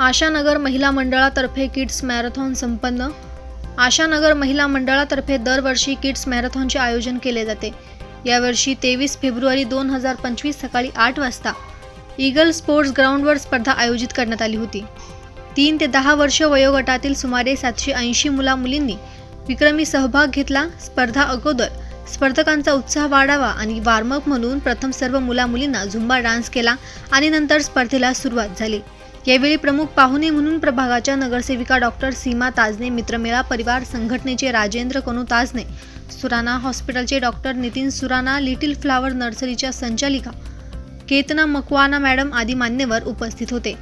आशानगर महिला मंडळातर्फे kids marathon संपन्न. आशानगर महिला मंडळातर्फे दरवर्षी किड्स मॅरेथॉनचे आयोजन केले जाते. यावर्षी तेवीस फेब्रुवारी दोन हजार पंचवीस सकाळी आठ वाजता ईगल स्पोर्ट्स ग्राउंडवर स्पर्धा आयोजित करण्यात आली होती. तीन ते दहा वर्ष वयोगटातील सुमारे सातशे ऐंशी मुला मुलींनी विक्रमी सहभाग घेतला. स्पर्धा अगोदर स्पर्धकांचा उत्साह वाढावा आणि वॉर्मअप म्हणून प्रथम सर्व मुला मुलींना झुंबा डान्स केला आणि नंतर स्पर्धेला सुरुवात झाली. यावेळी प्रमुख पाहुणे म्हणून प्रभागाच्या नगरसेविका डॉक्टर सीमा ताजने मित्रमेळा परिवार संघटनेचे राजेंद्र कनू ताजने सुराना हॉस्पिटलचे doctor Nitin Surana Little Flower नर्सरीच्या संचालिका केतना मकवाना मॅडम आदी मान्यवर उपस्थित होते.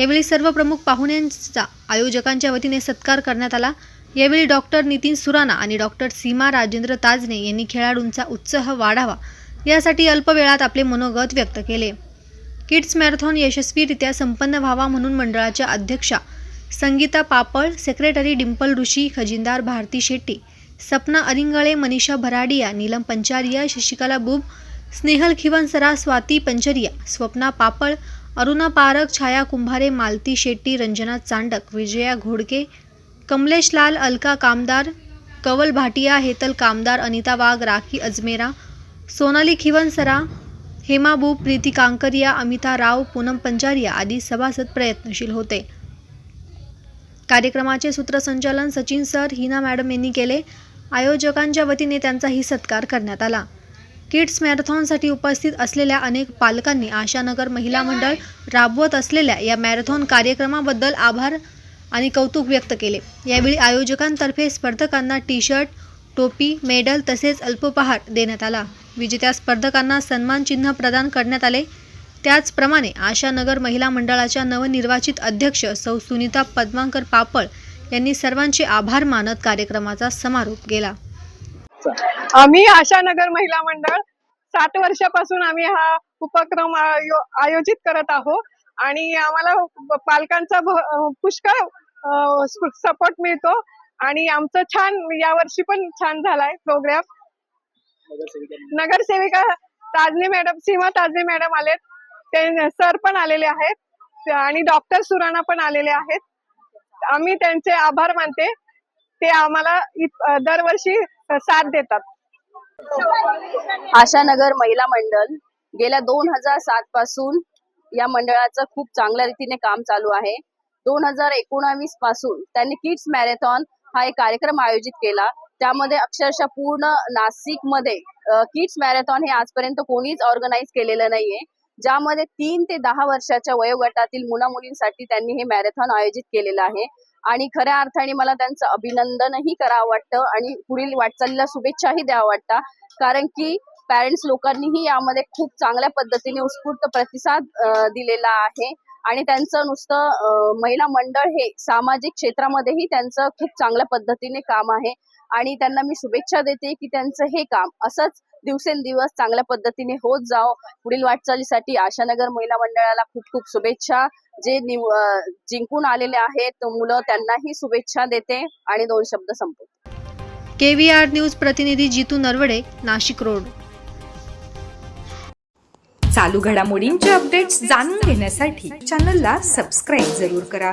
यावेळी सर्व प्रमुख पाहुण्यांचा आयोजकांच्या वतीने सत्कार करण्यात आला. यावेळी डॉक्टर नितीन सुराना आणि डॉक्टर सीमा राजेंद्र ताजने यांनी खेळाडूंचा उत्साह वाढावा यासाठी अल्पवेळात आपले मनोगत व्यक्त केले. किड्स मॅरेथॉन यशस्वीरित्या संपन्न व्हावा म्हणून मंडळाच्या अध्यक्षा संगीता पापळ सेक्रेटरी डिंपल ऋषी खजिनदार भारती शेट्टी सपना अरिंगळे मनीषा भराडिया नीलम पंचारिया शशिकला बुब स्नेहल खिवनसरा स्वाती पंचरिया स्वप्ना पापळ अरुणा पारक छाया कुंभारे मालती शेट्टी रंजना चांडक विजया घोडके कमलेश लाल अलका कामदार कवल भाटिया हेतल कामदार अनिता वाघ राखी अजमेरा सोनाली खिवनसरा हेमाबू प्रीती कांकरिया अमिता राव पूनम पंजारिया आदी सभासद प्रयत्नशील होते. कार्यक्रमाचे सूत्रसंचालन सचिन सर हिना मॅडम यांनी केले. आयोजकांच्या वतीने त्यांचाही सत्कार करण्यात आला. किड्स मॅरेथॉनसाठी उपस्थित असलेल्या अनेक पालकांनी आशानगर महिला मंडळ राबवत असलेल्या या मॅरेथॉन कार्यक्रमाबद्दल आभार आणि कौतुक व्यक्त केले. यावेळी आयोजकांतर्फे स्पर्धकांना टी शर्ट टोपी मेडल तसेच अल्पोपहार देण्यात आला. विजेत्या स्पर्धकांना सन्मान चिन्ह प्रदान करण्यात आले. त्याचप्रमाणे आशानगर महिला मंडळाच्या नवनिर्वाचित अध्यक्ष सौ. सुनीता पद्मांकर पापळ यांनी सर्वांचे आभार मानत कार्यक्रमाचा समारोप केला. आम्ही आशानगर महिला मंडळ सात वर्षापासून आम्ही हा उपक्रम आयोजित करत आहोत. आणि आम्हाला पालकांचा पुष्कळ सपोर्ट मिळतो. आणि आमचं छान यावर्षी पण छान झालाय प्रोग्राम. नगरसेविका ताजने मॅडम सीमा ताजने मॅडम आलेत. ते सर पण आलेले आहेत. आणि डॉक्टर सुराणा पण आलेले आहेत. आम्ही त्यांचे आभार मानते. ते आम्हाला दरवर्षी साथ देतात. आशानगर महिला मंडळ गेल्या दोन हजार सात पासून या मंडळाचं खूप चांगल्या रीतीने काम चालू आहे. दोन हजार एकोणावीसपासून त्यांनी किड्स मॅरेथॉन हा एक कार्यक्रम आयोजित केला. त्यामध्ये अक्षरशः पूर्ण नाशिकमध्ये किड्स मॅरेथॉन हे आजपर्यंत कोणीच ऑर्गनाईज केलेलं नाहीये. ज्यामध्ये तीन ते दहा वर्षाच्या वयोगटातील मुला मुलींसाठी त्यांनी हे मॅरेथॉन आयोजित केलेलं आहे. आणि खऱ्या अर्थाने मला त्यांचं अभिनंदनही करावं वाटतं आणि पुढील वाटचालीला शुभेच्छाही द्यावं वाटतं. कारण की पॅरेंट्स लोकांनीही यामध्ये खूप चांगल्या पद्धतीने उत्स्फूर्त प्रतिसाद दिलेला आहे. आणि त्यांचं नुसतं महिला मंडळ हे सामाजिक क्षेत्रामध्येही त्यांचं खूप चांगल्या पद्धतीने काम आहे. आणि त्यांना मी शुभेच्छा देते की त्यांचं हे काम असंच दिवसेंदिवस चांगल्या पद्धतीने होत जावं. पुढील वाटचालीसाठी आशानगर महिला मंडळाला खूप खूप शुभेच्छा. जे जिंकून आलेले आहेत मुलं त्यांनाही शुभेच्छा देते आणि दोन शब्द संपवते. के व्ही आर न्यूज प्रतिनिधी जितू नरवडे नाशिक रोड. चालू घडामोडींचे अपडेट्स जाणून घेण्यासाठी चॅनलला सबस्क्राईब जरूर करा.